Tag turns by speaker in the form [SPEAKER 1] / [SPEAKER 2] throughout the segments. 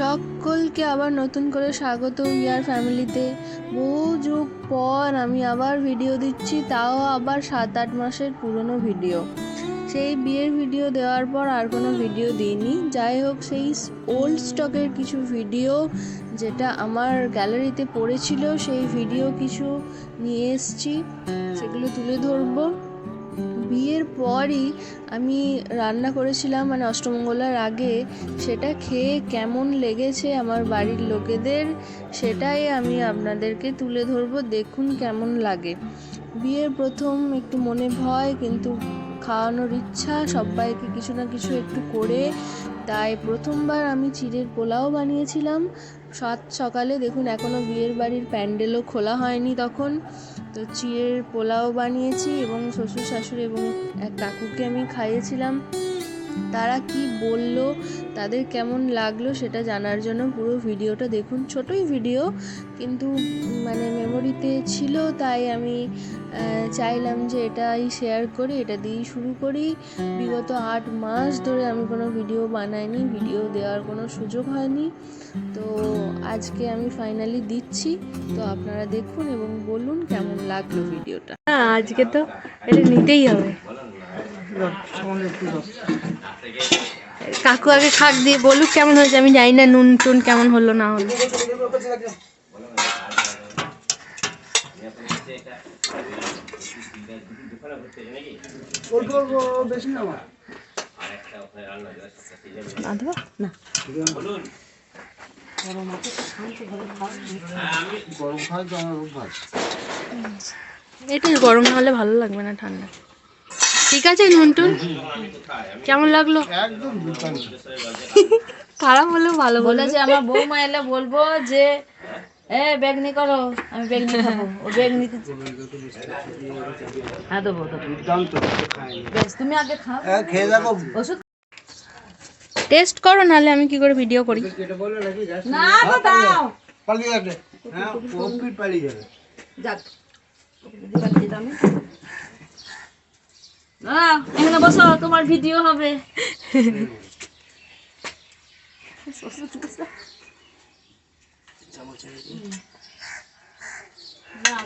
[SPEAKER 1] সকলকে আবার নতুন করে স্বাগত ইয়ার ফ্যামিলিতে বহু যুগ পর আমি আবার ভিডিও দিচ্ছি, তাও আবার সাত আট মাসের পুরনো ভিডিও সেই বিয়ের ভিডিও দেওয়ার পর আর কোনো ভিডিও দিইনি। যাই হোক, সেই ওল্ড স্টকের কিছু ভিডিও যেটা আমার গ্যালারিতে পড়েছিল, সেই ভিডিও কিছু নিয়ে এসছি। সেগুলো তুলে ধরবো। বিয়ের পরই আমি রান্না করেছিলাম মানে অষ্টমঙ্গলার আগে। সেটা খেয়ে কেমন লেগেছে আমার বাড়ির লোকেদের, সেটাই আমি আপনাদেরকে তুলে ধরবো। দেখুন কেমন লাগে। বিয়ের প্রথম একটু মনে ভয়, কিন্তু খাওয়ানোর ইচ্ছা, সবাইকে কিছু না কিছু একটু করে। তাই প্রথমবার আমি চিড়ের পোলাও বানিয়েছিলাম। সাত সকালে দেখুন এখনও বিয়ের বাড়ির প্যান্ডেলও খোলা হয়নি তখন। তো চিড়ের পোলাও বানিয়েছি এবং শ্বশুর, শাশুড়ি এবং এক কাকুকে আমি খাইয়েছিলাম। তারা কি বলল, তাদের কেমন লাগল সেটা জানার জন্য পুরো ভিডিওটা দেখুন। ছোটই ভিডিও, কিন্তু মানে মেমোরিতে ছিল, তাই আমি চাইলাম যে এটাই শেয়ার করি, এটা দিয়েই শুরু করি। বিগত আট মাস ধরে আমি কোনো ভিডিও বানাইনি ভিডিও দেওয়ার কোনো সুযোগ হয়নি। তো আজকে আমি ফাইনালি দিচ্ছি, তো আপনারা দেখুন এবং বলুন কেমন লাগল ভিডিওটা
[SPEAKER 2] আজকে তো এটা নিতেই হবে। কাকু আগে খাক দিয়ে বলুক কেমন হয়েছে আমি জানি না নুন টুন কেমন হলো না হলো। না দেবো? না। এটা গরম না হলে ভালো লাগবে না ঠান্ডা। ঠিক আছে নুন টুন কেমন লাগল? খারাপ হলেও ভালো বলে
[SPEAKER 3] বলেছে আমার বৌমা এলে বলব যে এ বেগনি করো আমি বেগনি খাব। ও বেগনি হ্যাঁ দেবো তুমি আগে খাও। ওষুধ
[SPEAKER 2] টেস্ট করো নাহলে আমি কি করে ভিডিও করি?
[SPEAKER 3] না দাও। যাক। না এখানে বসো তোমার ভিডিও হবে।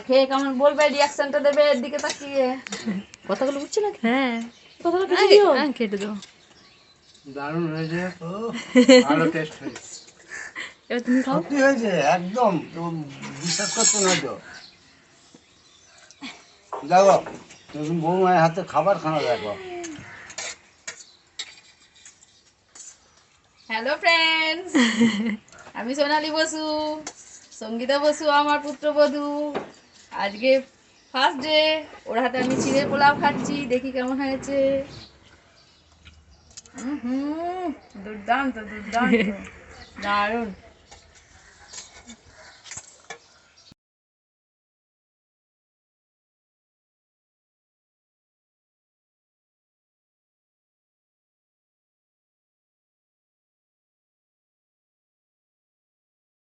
[SPEAKER 3] খেয়ে কেমন বলবে রিয়াকশনটা দেবে এর দিকে তাকিয়ে। কথাগুলো বুঝছি না
[SPEAKER 2] হ্যাঁ।
[SPEAKER 3] কথাগুলো কেটে দিও
[SPEAKER 2] হ্যাঁ কেটে দেবো
[SPEAKER 4] দারুণ হয়েছে। ভালো টেস্ট হয়েছে।
[SPEAKER 2] এবার তুমি খাও।
[SPEAKER 4] সত্যি হয়েছে একদম বিশ্বাস করতে না তো? দেখো তুমি বৌমায়ের হাতে খাবার খানা দেখো।
[SPEAKER 3] হ্যালো ফ্রেন্ডস আমি সোনালি বসু সঙ্গীতা বসু আমার পুত্রবধূ আজকে ফার্স্ট ডে ওর হাতে আমি চিড়ের পোলাও খাচ্ছি দেখি কেমন হয়েছে। হুম দুর্দান্ত দুর্দান্ত। দারুণ।